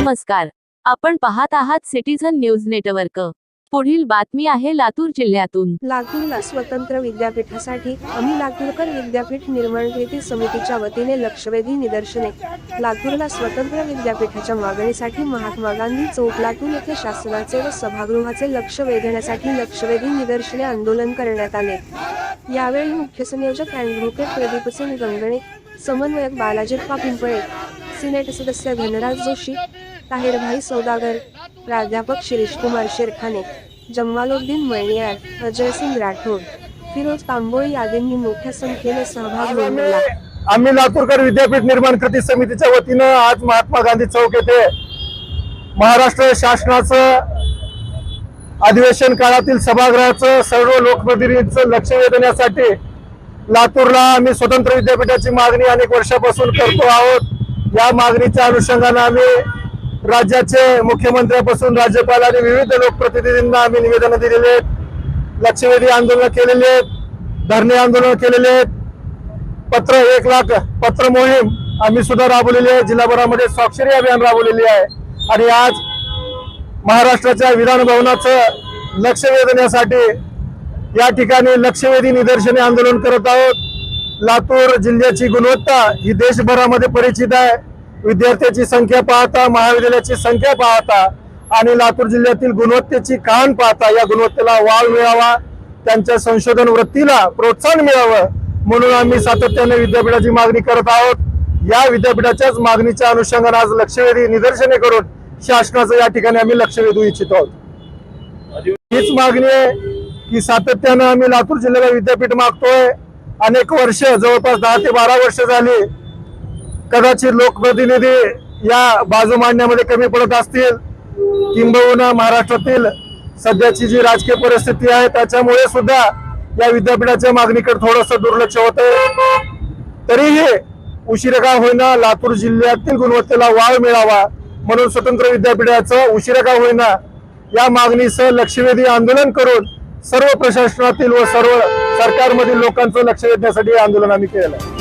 नमस्कार. आपण पाहत आहात सिटीझन न्यूज नेटवर्क. पुढील बातमी आहे लातूर जिल्ह्यातून. लातूरला स्वतंत्र विद्यापीठासाठी आम्ही लातूरकर विद्यापीठ निर्माण कृती समितीच्या वतीने लक्षवेधी निदर्शने. लातूरला स्वतंत्र विद्यापीठाच्या मागणीसाठी महात्मा गांधी चौक लातूर येथे शासनाचे व सभागृहाचे लक्ष वेधण्यासाठी लक्षवेधी निदर्शने आंदोलन करण्यात आले. यावेळी मुख्य संयोजक अॅडव्होकेट प्रदीपसिंग गंगणे समन्वयक बालाजीप्पा पिंपळे सिनेट सदस्य धनराज जोशी ताहिरभाई सौदागर प्राध्यापक शिरीषकुमार शेरखाने जम्मालुद्दीन मळणियार अजयसिंग राठोड फिरोज तांबोळी आदींनी मोठ्या संख्येने सहभाग नोंदवला आम्ही लातूरकर विद्यापीठ निर्माण कृती समितीच्या वतीनं आज महात्मा गांधी चौक येथे महाराष्ट्र शासनाचं अधिवेशन काळातील सभागृहाचं सर्व लोकप्रतिनिधींचं लक्ष वेधण्यासाठी लातूरला आम्ही स्वतंत्र विद्यापीठाची मागणी अनेक वर्षापासून करतो आहोत. या मागणीच्या अनुषंगानं आम्ही राज्याचे मुख्यमंत्र्यापासून राज्यपाल आणि विविध लोकप्रतिनिधींना आम्ही निवेदनं दिलेली आहेत. लक्षवेधी आंदोलन केलेली आहेत. धरणे आंदोलन केलेले आहेत. पत्र एक लाख पत्र मोहीम आम्ही सुद्धा राबवलेली आहे. जिल्हाभरामध्ये स्वाक्षरी अभियान राबवलेली आहे. आणि आज महाराष्ट्राच्या विधान भवनाचं लक्ष वेधण्यासाठी या ठिकाणी लक्षवेधी निदर्शने आंदोलन करत आहोत. लातूर जिल्ह्याची गुणवत्ता ही देशभरामध्ये परिचित आहे. विद्यार्थ्याची संख्या पाहता महाविद्यालयाची संख्या पाहता आणि लातूर जिल्ह्यातील गुणवत्तेची कान पाहता या गुणवत्तेला वाव मिळावा त्यांच्या संशोधन वृत्तीला प्रोत्साहन मिळावं म्हणून आम्ही सातत्याने विद्यापीठाची मागणी करत आहोत. या विद्यापीठाच्याच मागणीच्या अनुषंगाने आज लक्षवेधी निदर्शने करून शासनाचं या ठिकाणी आम्ही लक्ष वेधू इच्छित आहोत. हीच मागणी आहे की सातत्यानं आम्ही लातूर जिल्ह्याला विद्यापीठ मागतोय. अनेक वर्ष जवळपास दहा ते बारा वर्ष झाली कदाचित लोकप्रतिनिधी या बाजू मांडण्यामध्ये कमी पडत असतील. किंबहुना महाराष्ट्रातील सध्याची जी राजकीय परिस्थिती आहे त्याच्यामुळे सुद्धा या विद्यापीठाच्या मागणीकडे थोडस दुर्लक्ष होत तरीही उशिरा का होईना लातूर जिल्ह्यातील गुणवत्तेला वाव मिळावा म्हणून स्वतंत्र विद्यापीठाचं उशिरा का होईना या मागणीसह लक्षवेधी आंदोलन करून सर्व प्रशासनातील व सर्व सरकारमधील लोकांचं लक्ष वेधण्यासाठी आंदोलन आम्ही केलं आहे.